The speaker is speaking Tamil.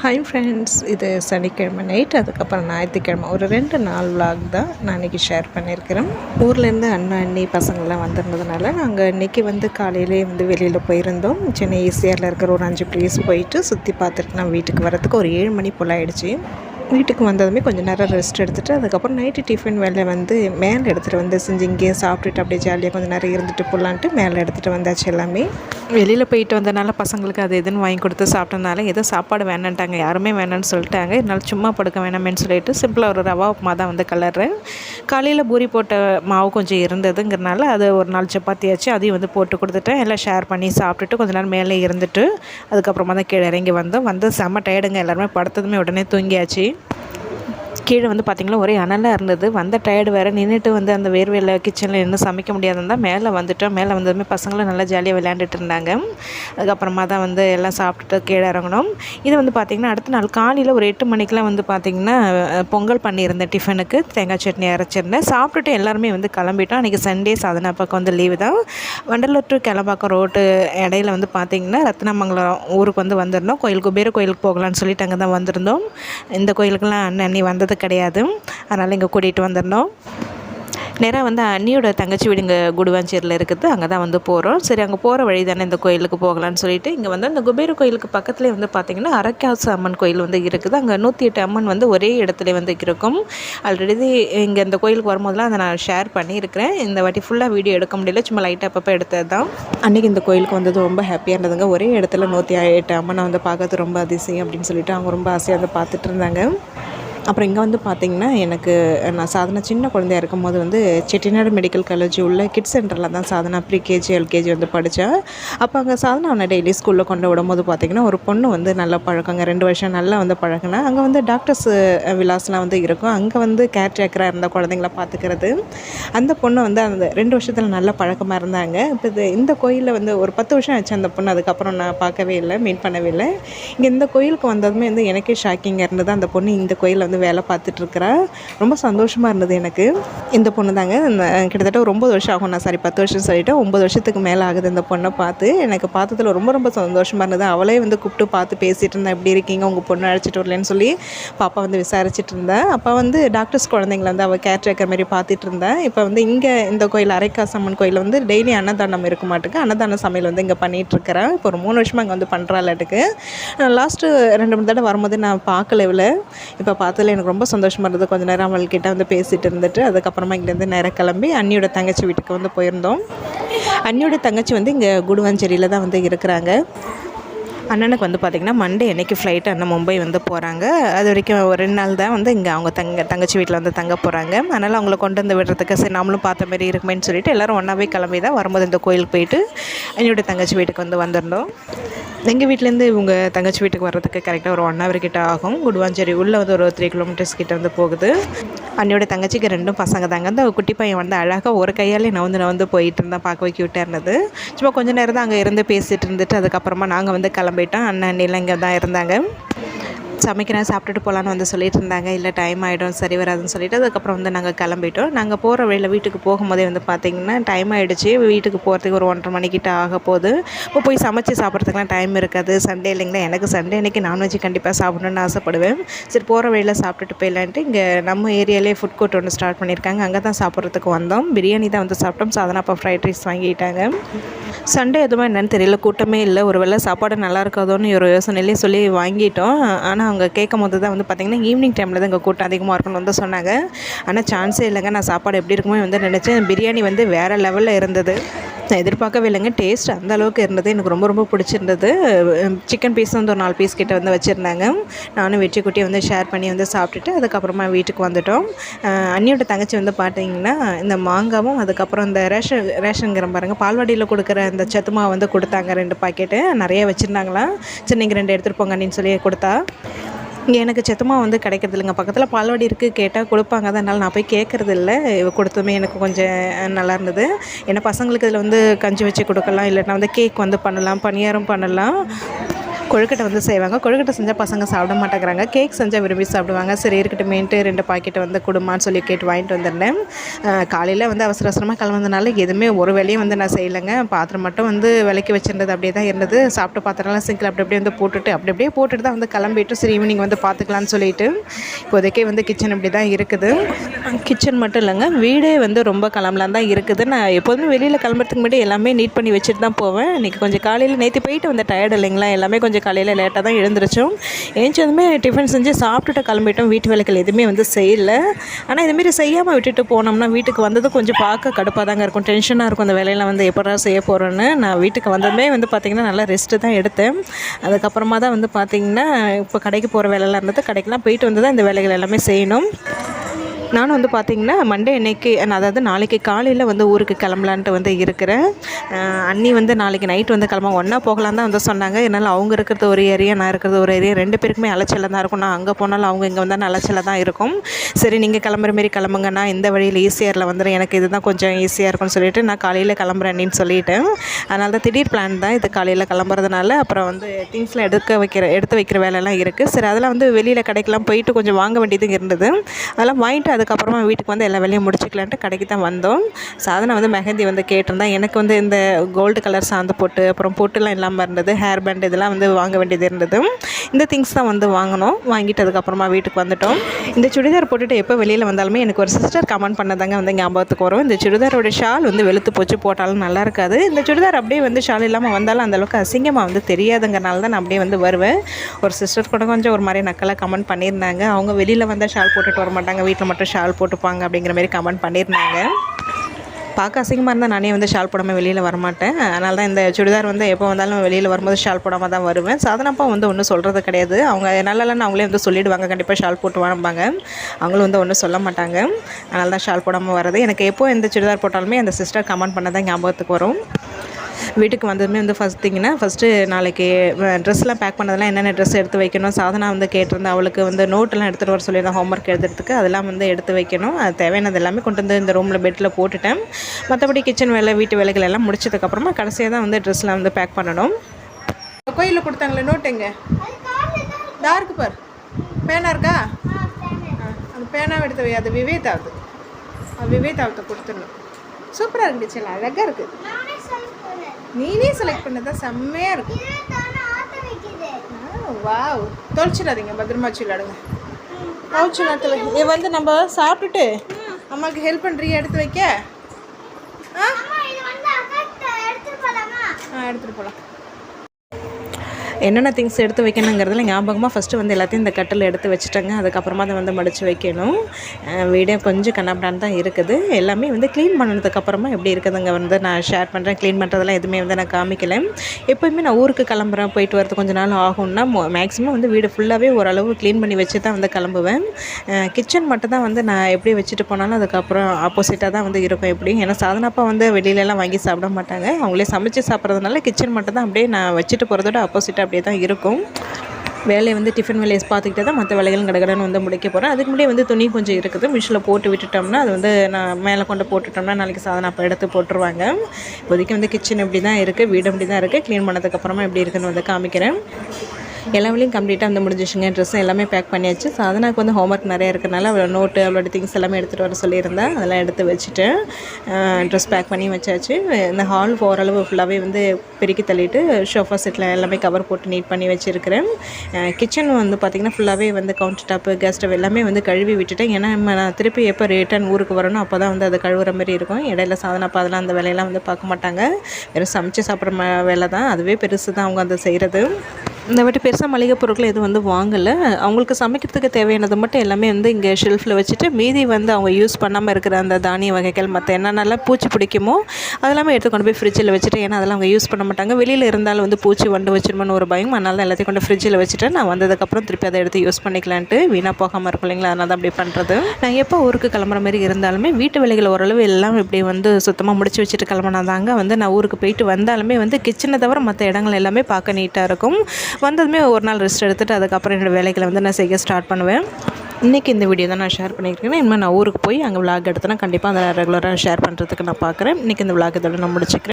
ஹாய் ஃப்ரெண்ட்ஸ் இது சனிக்கிழமை நைட் அதுக்கப்புறம் ஞாயிற்றுக்கிழமை. ஒரு ரெண்டு நாள் vlog தான் நான் இன்றைக்கி ஷேர் பண்ணியிருக்கிறேன். ஊர்லேருந்து அண்ணன் அண்ணி பசங்கள்லாம் வந்திருந்ததுனால நாங்கள் இன்றைக்கி வந்து காலையிலே வந்து வெளியில் போயிருந்தோம். சென்னை ஈசிஆரில் இருக்கிற ஒரு அஞ்சு பிளேஸ் போயிட்டு சுற்றி பார்த்துட்டு நான் வீட்டுக்கு வரத்துக்கு ஒரு ஏழு மணி போல் ஆயிடுச்சு. வீட்டுக்கு வந்ததுமே கொஞ்சம் நேரம் ரெஸ்ட் எடுத்துகிட்டு அதுக்கப்புறம் நைட்டு டிஃபன் வேலை வந்து மேலே எடுத்துகிட்டு வந்து செஞ்சு இங்கேயே சாப்பிட்டுட்டு அப்படியே ஜாலியாக கொஞ்சம் நேரம் இருந்துட்டு போகலான்ட்டு மேலே எடுத்துகிட்டு வந்தாச்சு எல்லாமே. வெளியில் போயிட்டு வந்தனால பசங்களுக்கு அது எதுன்னு வாங்கி கொடுத்து சாப்பிட்டனால ஏதோ சாப்பாடு வேணான்ட்டாங்க யாருமே வேணான்னு சொல்லிட்டாங்க. இதனால் சும்மா படுக்க வேணாமேன்னு சொல்லிட்டு சிம்பிளாக ஒரு ரவா உப்புமா தான் வந்து கலர்றேன். காலையில் பூரி போட்ட மாவு கொஞ்சம் இருந்ததுங்கிறனால அது ஒரு நாள் சப்பாத்தியாச்சு அதையும் வந்து போட்டு கொடுத்துட்டேன். எல்லாம் ஷேர் பண்ணி சாப்பிட்டுட்டு கொஞ்ச நேரம் மேலே இருந்துட்டு அதுக்கப்புறமா தான் கீழே இறங்கி வந்தோம். வந்து செம்ம டயர்டுங்க எல்லாருமே படுத்ததுமே உடனே தூங்கியாச்சு. கீழே வந்து பார்த்திங்கன்னா ஒரே அனலாக இருந்தது. வந்த டயர்டு வேறு நின்றுட்டு வந்து அந்த வேர்வையில் கிச்சனில் நின்று சமைக்க முடியாதுன்னு தான் மேலே வந்துட்டோம். மேலே வந்ததுமே பசங்களும் நல்லா ஜாலியாக விளையாண்டுட்டு இருந்தாங்க. அதுக்கப்புறமா தான் வந்து எல்லாம் சாப்பிட்டுட்டு கீழே இறங்கணும் இது வந்து பார்த்திங்கன்னா அடுத்த நாள் காலையில் ஒரு எட்டு மணிக்கெலாம் வந்து பார்த்திங்கன்னா பொங்கல் பண்ணியிருந்தேன் டிஃபனுக்கு தேங்காய் சட்னி அரைச்சிருந்தேன். சாப்பிட்டுட்டு எல்லாருமே வந்து கிளம்பிட்டோம். அன்றைக்கி சண்டே சாதனா பக்கம் வந்து லீவு தான். வண்டலூர் டு கிளம்பாக்கம் ரோட்டு இடையில வந்து பார்த்திங்கன்னா ரத்னமங்கலம் ஊருக்கு வந்து வந்திருந்தோம். கோயில் குபேர கோயிலுக்கு போகலான்னு சொல்லிட்டு அங்கே தான் வந்திருந்தோம். இந்த கோயிலுக்கெல்லாம் அண்ணன் அண்ணி வந்தது கிடையாது. அதனால் இங்கே கூட்டிகிட்டு வந்துடணும். நேராக வந்து அண்ணியோட தங்கச்சி வீடு இங்கே குடுவாஞ்சேரியில் இருக்குது. அங்கே தான் வந்து போகிறோம் சரி அங்கே போகிற வழி தானே இந்த கோயிலுக்கு போகலான்னு சொல்லிட்டு இங்கே வந்து அந்த குபேர கோயிலுக்கு பக்கத்துலேயே வந்து பார்த்திங்கன்னா அரக்காசு அம்மன் கோயில் வந்து இருக்குது. அங்கே நூற்றி எட்டு அம்மன் வந்து ஒரே இடத்துல வந்து இருக்கும். ஆல்ரெடி இங்கே இந்த கோயிலுக்கு வரும்போதெல்லாம் அதை நான் ஷேர் பண்ணியிருக்கிறேன். இந்த வாட்டி ஃபுல்லாக வீடியோ எடுக்க முடியல. சும்மா லைட்டாக அப்பப்போ எடுத்தது தான் அன்றைக்கி இந்த கோயிலுக்கு வந்தது ரொம்ப ஹாப்பியாக இருந்ததுங்க. ஒரே இடத்துல நூற்றி எட்டு அம்மனை வந்து பார்க்கறது ரொம்ப அதிசயம் அப்படின்னு சொல்லிட்டு அவங்க ரொம்ப ஆசையாக வந்து பார்த்துட்டு இருந்தாங்க. அப்புறம் இங்கே வந்து பார்த்திங்கன்னா எனக்கு நான் சாதனா சின்ன குழந்தையா இருக்கும்போது வந்து செட்டிநாடு மெடிக்கல் காலேஜ் உள்ள கிட்ஸ் சென்டரில் தான் சாதனா ப்ரீகேஜி எல்கேஜி வந்து படித்தேன் அப்போ அங்கே சாதனா அவனை டெய்லி ஸ்கூலில் கொண்டு விடும்போது பார்த்திங்கன்னா ஒரு பொண்ணு வந்து நல்லா பழக்கங்க ரெண்டு வருஷம் நல்லா வந்து பழகினா அங்கே வந்து டாக்டர்ஸ் விலாஸ்லாம் வந்து இருக்கும். அங்கே வந்து கேர் டேக்கராக இருந்த குழந்தைங்கள பார்த்துக்கிறது அந்த பொண்ணு வந்து அந்த ரெண்டு வருஷத்தில் நல்ல பழக்கமாக இருந்தாங்க. இப்போ இது இந்த கோயிலில் வந்து ஒரு பத்து வருஷம் ஆச்சு அந்த பொண்ணு. அதுக்கப்புறம் நான் பார்க்கவே இல்லை மீட் பண்ணவே இல்லை. இங்கே இந்த கோயிலுக்கு வந்ததுமே வந்து எனக்கே ஷாக்கிங்காக இருந்தது. அந்த பொண்ணு இந்த கோயிலில் வந்து வேலை பார்த்துட்ருக்குறேன் ரொம்ப சந்தோஷமாக இருந்தது எனக்கு. இந்த பொண்ணு தாங்க கிட்டத்தட்ட ஒரு ஒம்பது வருஷம் ஆகும். நான் சாரி பத்து வருஷம் சொல்லிவிட்டு ஒம்பது வருஷத்துக்கு மேலே ஆகுது இந்த பொண்ணை பார்த்து. எனக்கு பார்த்ததுல ரொம்ப ரொம்ப சந்தோஷமாக இருந்தது. அவளே வந்து கூப்பிட்டு பார்த்து பேசிகிட்டு இருந்தேன் எப்படி இருக்கீங்க? உங்கள் பொண்ணு அழைச்சிட்டு வரலன்னு சொல்லி பாப்பா வந்து விசாரிச்சுட்டு இருந்தேன் அப்போ வந்து டாக்டர்ஸ் குழந்தைங்கள வந்து அவள் கேர் டேக்கர் மாதிரி பார்த்துட்டு இருந்தேன் இப்போ வந்து இங்கே இந்த கோயில் அரைக்காசம்மன் கோயில் வந்து டெய்லி அன்னதானம் இருக்க மாட்டுக்கு. அன்னதான சமையல் வந்து இங்கே பண்ணிகிட்ருக்கிறேன் இப்போ ஒரு மூணு வருஷமாக இங்கே வந்து பண்ணுறாளாட்டுக்கு லாஸ்ட்டு ரெண்டு மூணு தடவை வரும்போது நான் பார்க்கல இவ்வளோ இப்போ அதில் எனக்கு ரொம்ப சந்தோஷமாக இருந்தது. கொஞ்சம் நேரம் அவள்கிட்ட வந்து பேசிகிட்டு இருந்துட்டு அதுக்கப்புறமா இங்கேருந்து நேராக கிளம்பி அண்ணியோட தங்கச்சி வீட்டுக்கு வந்து போயிருந்தோம். அண்ணியோட தங்கச்சி வந்து இங்கே குடுவாஞ்சேரியில் தான் வந்து இருக்கிறாங்க. அண்ணனுக்கு வந்து பார்த்திங்கன்னா மண்டே அன்னைக்கு ஃப்ளைட்டு அண்ணன் மும்பை வந்து போகிறாங்க அது வரைக்கும் ஒரு ரெண்டு நாள் தான் வந்து இங்கே அவங்க தங்க தங்கச்சி வீட்டில் வந்து தங்க போகிறாங்க அதனால் அவங்கள கொண்டு வந்து விடுறதுக்கு சரி நாமளும் பார்த்த மாதிரி இருக்குமேன்னு சொல்லிட்டு எல்லோரும் ஒன்றாவே கிளம்பி தான் வரும்போது இந்த கோயிலுக்கு போயிட்டு என்னோடய தங்கச்சி வீட்டுக்கு வந்து வந்திருந்தோம். எங்கள் வீட்டிலேருந்து இவங்க தங்கச்சி வீட்டுக்கு வர்றதுக்கு கரெக்டாக ஒரு ஒன் ஹவர் கிட்ட ஆகும். குடுவாஞ்சேரி உள்ளே வந்து ஒரு த்ரீ கிலோமீட்டர்ஸ் கிட்ட வந்து போகுது. அண்ணியோட தங்கச்சிக்கு ரெண்டும் பசங்க தாங்க. அந்த குட்டி பையன் வந்து அழகாக ஒரு கையாலே நவந்து நவந்து போயிட்டு இருந்தான் பார்க்கவே க்யூட்டாக இருந்தது சும்மா கொஞ்ச நேரம் தான் அங்கே இருந்து பேசிகிட்டு இருந்துட்டு அதுக்கப்புறமா நாங்கள் வந்து கிளம்பிட்டோம். அண்ணன் அண்ணிலாம் இங்கே தான் இருந்தாங்க. சமைக்கிறேன் சாப்பிட்டுட்டு போகலான்னு வந்து சொல்லிட்டு இருந்தாங்க இல்லை டைம் ஆகிடும் சரி வராதுன்னு சொல்லிட்டு. அதுக்கப்புறம் வந்து நாங்கள் கிளம்பிட்டோம். நாங்கள் போகிற வழியில் வீட்டுக்கு போகும்போதே வந்து பார்த்திங்கன்னா டைம் ஆகிடுச்சு வீட்டுக்கு போகிறதுக்கு ஒரு ஒன்றரை மணிக்கிட்ட ஆக போகுது. இப்போ போய் சமைச்சு சாப்பிட்றதுக்குலாம் டைம் இருக்காது. சண்டே இல்லைங்களா? எனக்கு சண்டே அன்றைக்கி நான்வெஜ் கண்டிப்பாக சாப்பிடணுன்னு ஆசைப்படுவேன். சரி போகிற வழியில் சாப்பிட்டுட்டு போயிடலான்ட்டு இங்கே நம்ம ஏரியாலே ஃபுட் கோர்ட் ஒன்று ஸ்டார்ட் பண்ணியிருக்காங்க. அங்கே தான் சாப்பிட்றதுக்கு வந்தோம். பிரியாணி தான் வந்து சாப்பிட்டோம். சாதனா அப்போ ஃப்ரைட் ரைஸ் வாங்கிட்டாங்க. சண்டே எதுவுமே என்னென்னு தெரியல. கூட்டமே இல்லை. ஒரு வேளை சாப்பாடு நல்லா இருக்காதோன்னு ஒரு யோசனையிலே சொல்லி வாங்கிட்டோம். ஆனால் அவங்க கேட்கும் போது தான் வந்து பார்த்திங்கன்னா ஈவினிங் டைமில் தான் இங்கே கூட்டம் அதிகமாக இருக்கும்னு வந்து சொன்னாங்க. ஆனால் சான்ஸே இல்லைங்க. நான் சாப்பாடு எப்படி இருக்குமோ வந்து நினச்சேன். பிரியாணி வந்து வேறு லெவலில் இருந்தது. நான் எதிர்பார்க்கவே இல்லைங்க. டேஸ்ட் அந்த அளவுக்கு இருந்தது. எனக்கு ரொம்ப ரொம்ப பிடிச்சிருந்தது. சிக்கன் பீஸ் வந்து ஒரு நாலு பீஸ் கிட்ட வந்து வச்சுருந்தாங்க. நானும் வெற்றி குட்டி வந்து ஷேர் பண்ணி வந்து சாப்பிட்டுட்டு அதுக்கப்புறமா வீட்டுக்கு வந்துட்டோம். அண்ணியோட தங்கச்சி வந்து பார்த்தீங்கன்னா இந்த மாங்காவும் அதுக்கப்புறம் இந்த ரேஷன் ரேஷனுங்கிற பாருங்க பால்வாடியில் கொடுக்குற இந்த சத்துமா வந்து கொடுத்தாங்க. ரெண்டு பாக்கெட்டு நிறைய வச்சுருந்தாங்களாம் சரி ரெண்டு எடுத்துகிட்டு போங்க அப்படின்னு சொல்லி கொடுத்தா. இங்கே எனக்கு சத்தமாக வந்து கிடைக்கிறது இல்லைங்க பக்கத்தில் பால்வாடி இருக்குது கேட்டால் கொடுப்பாங்க. அதனால் நான் போய் கேட்குறது இல்லை கொடுத்துமே கொடுத்ததுமே எனக்கு கொஞ்சம் நல்லா இருந்தது. ஏன்னா பசங்களுக்கு இதில் வந்து கஞ்சி வச்சு கொடுக்கலாம். இல்லைன்னா வந்து கேக் வந்து பண்ணலாம் பணியாரம் பண்ணலாம். கொழுக்கட்டை வந்து செய்வாங்க. கொழுக்கட்டை செஞ்சால் பசங்க சாப்பிட மாட்டேங்கிறாங்க. கேக் செஞ்சால் விரும்பி சாப்பிடுவாங்க. சரி இருக்கட்டுமேன்ட்டு ரெண்டு பாக்கெட்டை வந்து கொடுமான்னு சொல்லி கேட்டு வாங்கிட்டு வந்துருந்தேன் காலையில் வந்து அவசர அவசரமாக கிளம்புனதுனால எதுவுமே ஒரு வேலையும் வந்து நான் செய்யலைங்க. பாத்திரம் மட்டும் வந்து விலைக்கு வச்சிருந்தது அப்படியே தான் இருந்தது. சாப்பிட்ட பாத்திரம்லாம் சிங்கில் அப்படி அப்படியே வந்து போட்டுட்டு அப்படி அப்படியே போட்டுட்டு தான் வந்து கிளம்பிட்டு சரி ஈவினிங் வந்து பார்த்துக்கலான்னு சொல்லிட்டு இப்போதைக்கே வந்து கிச்சன் இப்படி தான் இருக்குது. கிச்சன் மட்டும் இல்லைங்க. வீடே வந்து ரொம்ப கிளம்பலாம் தான் இருக்குது. நான் எப்போதுமே வெளியில் கிளம்புறதுக்கு முன்னாடி எல்லாமே நீட் பண்ணி வச்சுட்டு தான் போவேன். இன்றைக்கி கொஞ்சம் காலையில் நேற்று போயிட்டு வந்த டயர்டு இல்லைங்களா? எல்லாமே கொஞ்சம் காலையில் லேட்டாக தான் எழுந்திரிச்சோம். எழுந்ததுமே டிஃபன் செஞ்சு சாப்பிட்டுட்டு கிளம்பிட்டோம். வீட்டு வேலைகள் எதுவுமே வந்து செய்யலை. ஆனால் இதுமாரி செய்யாமல் விட்டுட்டு போனோம்னா வீட்டுக்கு வந்ததும் கொஞ்சம் பார்க்க கடுப்பாக தாங்க இருக்கும். டென்ஷனாக இருக்கும். அந்த வேலையெல்லாம் வந்து எப்படா செய்ய போகிறோன்னு நான் வீட்டுக்கு வந்ததுமே வந்து பார்த்திங்கன்னா நல்லா ரெஸ்ட்டு தான் எடுத்தேன். அதுக்கப்புறமா தான் வந்து பார்த்திங்கன்னா இப்போ கடைக்கு போகிற வேலையெல்லாம் இருந்தது. கடைக்கெலாம் போயிட்டு வந்து தான் இந்த வேலைகள் எல்லாமே செய்யணும். நானும் வந்து பார்த்திங்கன்னா மண்டே அன்னைக்கு அதாவது நாளைக்கு காலையில் வந்து ஊருக்கு கிளம்பலான்ட்டு வந்து இருக்கிறேன். அண்ணி வந்து நாளைக்கு நைட் வந்து கிளம்ப ஒன்றா போகலாம் தான் வந்து சொன்னாங்க. என்னால் அவங்க இருக்கிறது ஒரு ஏரியா நான் இருக்கிறது ஒரு ஏரியா ரெண்டு பேருக்குமே அலைச்சல தான் இருக்கும். நான் அங்கே போனாலும் அவங்க இங்கே வந்தால் அலைச்சலாக தான் இருக்கும். சரி நீங்கள் கிளம்புற மாரி கிளம்புங்க. நான் இந்த வழியில் ஈஸியரில் வந்துடும் எனக்கு இதுதான் கொஞ்சம் ஈஸியாக இருக்கும்னு சொல்லிட்டு நான் காலையில் கிளம்புறேன் அண்ணின்னு சொல்லிட்டேன். அதனால தான் திடீர் பிளான் தான் இது காலையில் கிளம்புறதுனால. அப்புறம் வந்து திங்ஸ்லாம் எடுக்க வைக்கிற எடுத்து வைக்கிற வேலையெல்லாம் இருக்குது சரி அதெல்லாம் வந்து வெளியில் கடைக்கெல்லாம் போயிட்டு கொஞ்சம் வாங்க வேண்டியது இருந்தது. அதெல்லாம் வாங்கிட்டு அதுக்கப்புறமா வீட்டுக்கு வந்து எல்லா வேலையும் முடிச்சுக்கலான்ட்டு கடைக்கு தான் வந்தோம். சாதனை வந்து மெஹந்தி வந்து கேட்டிருந்தேன். எனக்கு வந்து இந்த கோல்டு கலர் சாந்து போட்டு அப்புறம் பொட்டுலாம் இல்லாமல் இருந்தது. ஹேர் பேண்ட் இதெல்லாம் வந்து வாங்க வேண்டியது இருந்தது. இந்த திங்ஸ் தான் வந்து வாங்கினோம். வாங்கிட்டு அதுக்கப்புறமா வீட்டுக்கு வந்துட்டோம். இந்த சுடிதார் போட்டுட்டு எப்போ வெளியில் வந்தாலுமே எனக்கு ஒரு சிஸ்டர் கமெண்ட் பண்ணதாங்க வந்து ஞாபகத்துக்கு வரும். இந்த சுடிதாரோட ஷால் வந்து வெளுத்து போச்சு போட்டாலும் நல்லா இருக்காது. இந்த சுடிதார் அப்படியே வந்து ஷால் இல்லாமல் வந்தாலும் அந்தளவுக்கு அசிங்கமாக வந்து தெரியாதுங்கிறனால தான் நான் அப்படியே வந்து வருவேன். ஒரு சிஸ்டர் கூட கொஞ்சம் ஒரு மாதிரி நக்கலாக கமெண்ட் பண்ணியிருந்தாங்க. அவங்க வெளியில் வந்தால் ஷால் போட்டுட்டு வர மாட்டாங்க வீட்டில் மட்டும் ஷால் போட்டுப்பாங்க அப்படிங்கிற மாதிரி கமெண்ட் பண்ணியிருந்தாங்க. பார்க்க அசிங்கமாக இருந்தால் நானே வந்து ஷால் போடாமல் வெளியில் வரமாட்டேன். அதனால தான் இந்த சுடிதார் வந்து எப்போ வந்தாலும் வெளியில் வரும்போது ஷால் போடாமல் தான் வருவேன். சாதனப்பா வந்து ஒன்றும் சொல்கிறது கிடையாது. அவங்க நல்லலன்னு அவங்களே வந்து சொல்லிவிடுவாங்க கண்டிப்பாக ஷால் போட்டு வாங்க அவங்களும் வந்து ஒன்றும் சொல்ல மாட்டாங்க. அதனால தான் ஷால் போடாமல் வர்றது. எனக்கு எப்போ எந்த சுடிதார் போட்டாலுமே அந்த சிஸ்டர் கமெண்ட் பண்ண தான் ஞாபகத்துக்கு வரும். வீட்டுக்கு வந்ததுமே வந்து ஃபஸ்ட்டிங்கன்னா ஃபஸ்ட்டு நாளைக்கு ட்ரெஸ்லாம் பேக் பண்ணதெல்லாம் என்னென்ன ட்ரெஸ் எடுத்து வைக்கணும் சாதனா வந்து கேட்டிருந்தேன் அவளுக்கு வந்து நோட்டெல்லாம் எடுத்துகிட்டு வர சொல்லியிருந்தேன் ஹோம்ஒர்க் எழுதுறதுக்கு அதெல்லாம் வந்து எடுத்து வைக்கணும். அது தேவையானது எல்லாமே கொண்டு வந்து இந்த ரூமில் பெட்டில் போட்டுட்டேன். மற்றபடி கிச்சன் வேலை வீட்டு வேலைகள் எல்லாம் முடிச்சதுக்கப்புறமா கடைசியாக தான் வந்து ட்ரெஸ்லாம் வந்து பேக் பண்ணணும். கோயிலில் கொடுத்தாங்களே நோட் எங்கே? டார்க்கு பார். பேனா இருக்கா? அந்த பேனாவை எடுத்து வை அது விவேதாவுது அது விவேதாவத்தை கொடுத்துடணும். சூப்பராக இருந்துச்சு அழகாக இருக்குது நீனே செலக்ட் பண்ணதான் செம்மையாக இருக்கும். வாவ் தொலைச்சிடாதீங்க பத்திரமா வச்சு விளையாடுங்க பவுச்சு நேரத்தில் இது வந்து நம்ம சாப்பிட்டுட்டு அம்மாவுக்கு ஹெல்ப் பண்ணுறியா எடுத்து வைக்க? ஆ? ஆ எடுத்துகிட்டு போகலாம் என்னென்ன திங்ஸ் எடுத்து வைக்கணுங்கிறதுல ஞாபகமாக ஃபஸ்ட்டு வந்து எல்லாத்தையும் இந்த கட்டில் எடுத்து வச்சுட்டேங்க. அதுக்கப்புறமா அதை வந்து மடித்து வைக்கணும். வீடே கொஞ்சம் கண்ணாப்டான் தான் இருக்குது. எல்லாமே வந்து க்ளீன் பண்ணதுக்கப்புறமா எப்படி இருக்குதுங்க வந்து நான் ஷேர் பண்ணுறேன் க்ளீன் பண்ணுறதெல்லாம் எதுவுமே வந்து நான் காமிக்கலை. எப்போயுமே நான் ஊருக்கு கிளம்புறேன். போயிட்டு வரது கொஞ்சம் நாள் ஆகும்னா மேக்ஸிமம் வந்து வீடு ஃபுல்லாகவே ஓரளவு க்ளீன் பண்ணி வச்சு தான் வந்து கிளம்புவேன். கிச்சன் மட்டும் தான் வந்து நான் எப்படி வச்சுட்டு போனாலும் அதுக்கப்புறம் ஆப்போசிட்டாக தான் வந்து இருக்கும் எப்படி ஏன்னா சாதனப்பா வந்து வெளியிலலாம் வாங்கி சாப்பிட மாட்டாங்க. அவங்களே சமைச்சு சாப்பிட்றதுனால கிச்சன் மட்டும் தான் அப்படியே நான் வச்சுட்டு போகிறதோட ஆப்போசிட்டாக அப்படியே தான் இருக்கும். வேலையை வந்து டிஃபன் வேலையை பார்த்துக்கிட்டே தான் மற்ற வேலைகளும் கடகடன்னு வந்து முடிக்க போகிறேன் அதுக்கு முன்னாடி வந்து துணி கொஞ்சம் இருக்குது. மிஷினில் போட்டு விட்டுட்டோம்னா அது வந்து நான் மேலே கொண்டு போட்டுட்டோம்னா நாளைக்கு சாதனை அப்போ எடுத்து போட்டுருவாங்க. இப்போதைக்கு வந்து கிச்சன் இப்படி தான் இருக்குது வீடு இப்படி தான் இருக்குது க்ளீன் பண்ணதுக்கப்புறமா எப்படி இருக்குதுன்னு வந்து காமிக்கிறேன். எல்லா வேலையும் கம்ப்ளீட்டாக வந்து முடிஞ்சிச்சுங்க. ட்ரெஸ் எல்லாமே பேக் பண்ணியாச்சு. சாதனாக்கு வந்து ஹோம்ஒர்க் நிறைய இருக்கிறனால அவளோட நோட்டு அவளோட திங்ஸ் எல்லாமே எடுத்துகிட்டு வர சொல்லியிருந்தேன். அதெல்லாம் எடுத்து வச்சுட்டேன் ட்ரெஸ் பேக் பண்ணி வச்சாச்சு. இந்த ஹால் ஓரளவு ஃபுல்லாகவே வந்து பெருக்கி தள்ளிட்டு ஷோஃபா செட்டில் எல்லாமே கவர் போட்டு நீட் பண்ணி வச்சுருக்கிறேன். கிச்சன் வந்து பார்த்திங்கன்னா ஃபுல்லாகவே வந்து கவுண்டர் டாப்பு கேஸ் ஸ்டவ் எல்லாமே வந்து கழுவி விட்டுட்டேன். ஏன்னா நான் திருப்பி எப்போ ரிட்டர்ன் ஊருக்கு வரணும் அப்போ தான் வந்து அதை கழுவுற மாதிரி இருக்கும். இடையில சாதனை அதெல்லாம் அந்த வேலையெல்லாம் வந்து பார்க்க மாட்டாங்க. வெறும் சமைச்சு சாப்பிட்ற வேலை தான் அதுவே பெருசு தான் அவங்க அதை செய்கிறது இந்த வாட்டி பெருசாக மளிகை பொருட்கள் எதுவும் வந்து வாங்கலை. அவங்களுக்கு சமைக்கிறதுக்கு தேவையானது மட்டும் எல்லாமே வந்து இங்கே ஷெல்ஃபில் வச்சுட்டு மீதி வந்து அவங்க யூஸ் பண்ணாமல் இருக்கிற அந்த தானிய வகைகள் மற்ற என்னென்னலாம் பூச்சி பிடிக்குமோ அதெல்லாமே எடுத்து கொண்டு போய் ஃப்ரிட்ஜில் வச்சுட்டு ஏன்னா அதெல்லாம் அவங்க யூஸ் பண்ண மாட்டாங்க. வெளியில் இருந்தாலும் வந்து பூச்சி வண்டு வச்சிருமோன்னு ஒரு பயம். அதனால தான் எல்லாத்தையும் கொண்டு ஃப்ரிட்ஜில் வச்சுட்டு நான் வந்ததுக்கப்புறம் திருப்பி அதை எடுத்து யூஸ் பண்ணிக்கலான்ட்டு. வீணாக போகாமல் இருக்கும் இல்லைங்களா? அதனால தான் அப்படி பண்ணுறது நான் எப்போ ஊருக்கு கிளம்புற மாதிரி இருந்தாலுமே வீட்டு வேலைகள் ஓரளவு எல்லாம் இப்படி வந்து சுத்தமாக முடிச்சு வச்சுட்டு கிளம்புனாதாங்க வந்து நான் ஊருக்கு போயிட்டு வந்தாலுமே வந்து கிச்சனை தவிர மற்ற இடங்கள் எல்லாமே பார்க்க நீட்டாக இருக்கும். வந்ததுமே ஒரு நாள் ரெஸ்ட் எடுத்துகிட்டு அதுக்கப்புறம் என்னோடய வேலைகளை வந்து நான் செய்ய ஸ்டார்ட் பண்ணுவேன். இன்றைக்கி இந்த வீடியோ தான் நான் ஷேர் பண்ணியிருக்கேன். இனிமேல் நான் ஊருக்கு போய் அங்கே விளாக் எடுத்தேன்னா கண்டிப்பாக அந்த ரெகுலராக ஷேர் பண்ணுறதுக்கு நான் பார்க்குறேன். இன்றைக்கி இந்த விளாக் இதோட நான் முடிச்சுக்கிறேன்.